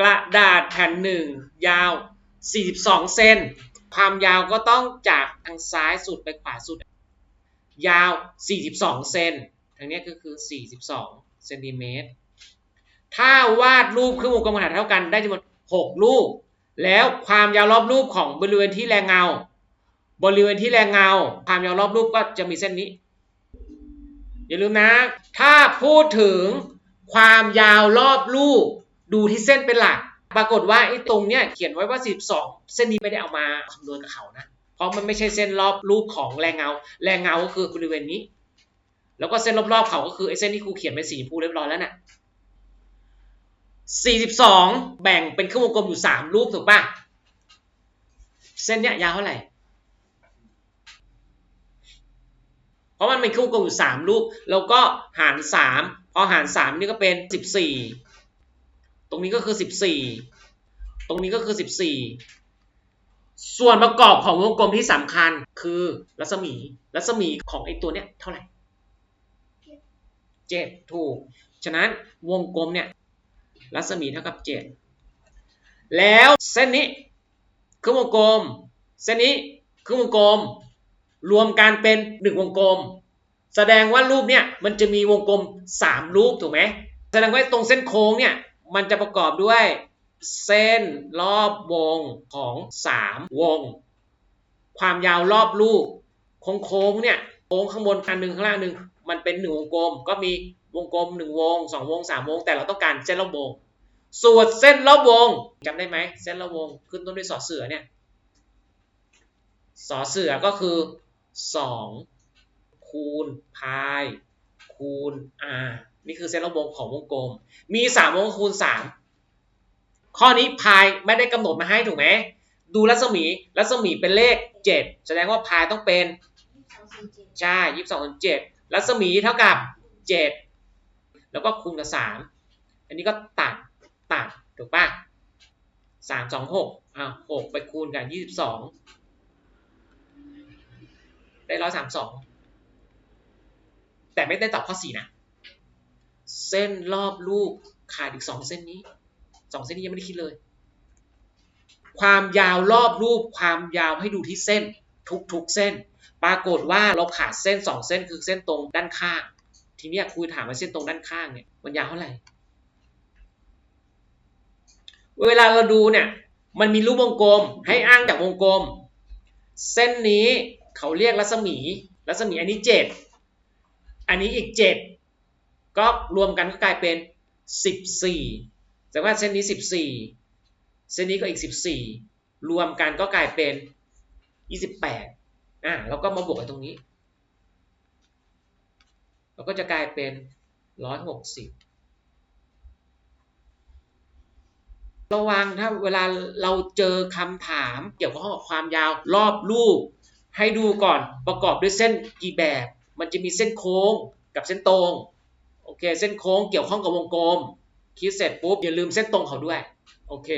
กระดาษแผ่นหนึ่งยาว 42 เซน ความยาวก็ต้องจากทางซ้ายสุดไปขวาสุด ยาว 42 เซนทางนี้ก็คือ 42 เซนติเมตร ถ้าวาดรูปเครื่องวงกลมขนาดเท่ากันได้จำนวน 6 รูป แล้วความยาวรอบรูปของบริเวณที่แรงเงา บริเวณที่แรงเงา ความยาวรอบรูปก็จะมีเส้นนี้ อย่าลืมนะ ถ้าพูดถึงความยาวรอบรูป ดูที่เส้นเป็นหลัก ปรากฏว่าไอ้ตรงเนี้ยเขียนไว้ว่า 12 เส้นนี้ไม่ได้เอามาคำนวณกับเขานะ เพราะมันไม่ใช่เส้นรอบรูปของแรงเงา แรงเงาก็คือบริเวณนี้ แล้วก็เส้นรอบๆเขาก็คือไอ้เส้นที่ครูเขียนเป็นสีชมพูเรียบร้อยแล้วน่ะ42 แบ่งเป็นเครื่องวงกลมอยู่ 3 รูปถูกป่ะเส้นเนี้ยยาวเท่าไหร่ เพราะมันเป็นเครื่องวงกลมอยู่ 3 รูป แล้วก็หาร 3 พอหาร 3 นี่ก็เป็น 14 ตรงนี้ก็คือ 14 ตรงนี้ก็คือ 14 ส่วนประกอบของวงกลมที่สำคัญคือรัศมี รัศมีของไอ้ตัวเนี้ยเท่าไหร่7ถูก ฉะนั้นวงกลมเนี่ยรัศมีเท่ากับ7แล้วเส้นนี้ครึ่งวงกลม เส้นนี้ครึ่งวงกลม รวมกันเป็น1วงกลม แสดงว่ารูปเนี่ยมันจะมีวงกลม3รูปถูกไหมแสดงว่าตรงเส้นโค้งเนี่ย มันจะประกอบด้วยเส้นรอบวงของ 3 วง ความยาวรอบรูปโค้งๆเนี่ยโค้งข้างบนอันหนึ่งข้างล่างหนึ่งมันเป็นหนึ่งวงกลม ก็มีวงกลมหนึ่งวงสองวงสามวง แต่เราต้องการเส้นรอบวง ส่วนเส้นรอบวงจำได้ไหมเส้นรอบวงขึ้นต้นด้วยสอเสือเนี่ยสอเสือก็คือสองคูณพาย คูณ r นี่คือเส้นรอบวงของวงกลม มีสามวงคูณสามข้อนี้พายไม่ได้กำหนดมาให้ถูกไหมดูรัศมีรัศมีเป็นเลข7แสดงว่าพายต้องเป็นใช่ยี่สิบสองเจ็ดรัศมีเท่ากับเจ็ดแล้วก็คูณกับสามอันนี้ก็ตัดตัดถูกป่ะสามสองหกอ่าหกไปคูณกับยี่สิบสองได้ร้อยสามสอง แต่ไม่ได้ตอบข้อสี่นะ เส้นรอบรูปขาดอีกสองเส้นนี้สองเส้นนี้ยังไม่ได้คิดเลย ความยาวรอบรูปความยาวให้ดูที่เส้น ทุกๆเส้น ปรากฏว่าเราขาดเส้นสองเส้นคือเส้นตรงด้านข้าง ทีนี้ครูถามว่าเส้นตรงด้านข้างเนี่ยมันยาวเท่าไหร่เวลาเราดูเนี่ยมันมีรูปวงกลมให้อ้างจากวงกลม เส้นนี้เขาเรียกรัศมี รัศมีอันนี้เจ็ด อันนี้อีกเจ็ดก็รวมกันก็กลายเป็นสิบสี่แต่ว่าเส้นนี้สิบสี่เส้นนี้ก็อีกสิบสี่รวมกันก็กลายเป็นยี่สิบแปดอะเราก็มาบวกกันตรงนี้เราก็จะกลายเป็นร้อยหกสิบระวังถ้าเวลาเราเจอคำถามเกี่ยวข้องกับความยาวรอบรูป ให้ดูก่อนประกอบด้วยเส้นกี่แบบ มันจะมีเส้นโค้งกับเส้นตรงโอเคเส้นโค้งเกี่ยวข้องกับวงกลมคิดเสร็จปุ๊บอย่าลืมเส้นตรงเขาด้วยโอเค